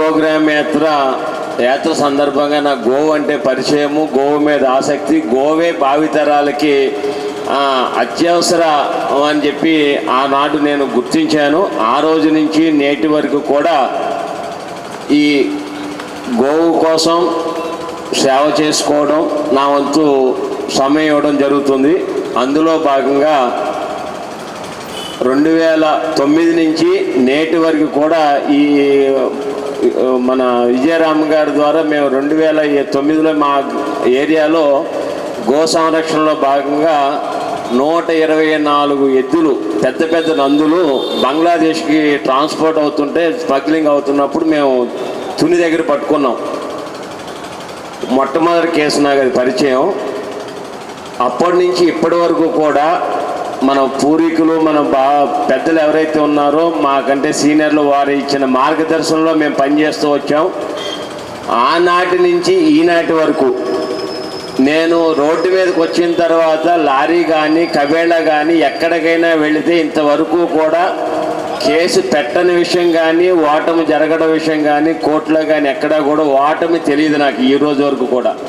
Programme యాత్ర యాత్ర సందర్భంగా నాకు గోవు అంటే పరిచయము. గోవు మీద ఆసక్తి గోవే భావితరాలకి అత్యవసర అని చెప్పి ఆనాడు నేను గుర్తించాను. ఆ రోజు నుంచి నేటి వరకు కూడా ఈ గోవు కోసం సేవ చేసుకోవడం నా వంతు సమయం ఇవ్వడం జరుగుతుంది. అందులో భాగంగా రెండు వేల తొమ్మిది నుంచి నేటి వరకు కూడా ఈ మన విజయరామ్ గారి ద్వారా మేము రెండు వేల తొమ్మిదిలో మా ఏరియాలో గో సంరక్షణలో భాగంగా నూట ఇరవై నాలుగు ఎద్దులు పెద్ద పెద్ద నందులు బంగ్లాదేశ్కి ట్రాన్స్పోర్ట్ అవుతుంటే స్మగ్లింగ్ అవుతున్నప్పుడు మేము తుని దగ్గర పట్టుకున్నాం. మొట్టమొదటి కేసు నాకు అది పరిచయం. అప్పటి నుంచి ఇప్పటి వరకు కూడా మన పూర్వీకులు మన బా పెద్దలు ఎవరైతే ఉన్నారో మాకంటే సీనియర్లు వారు ఇచ్చిన మార్గదర్శనంలో మేము పనిచేస్తూ వచ్చాం. ఆనాటి నుంచి ఈనాటి వరకు నేను రోడ్డు మీదకి వచ్చిన తర్వాత లారీ కానీ కబేళ కానీ ఎక్కడికైనా వెళితే ఇంతవరకు కూడా కేసు పెట్టని విషయం కానీ ఓటమి జరగడం విషయం కానీ కోర్టులో కానీ ఎక్కడా కూడా ఓటమి తెలియదు నాకు ఈ రోజు వరకు కూడా.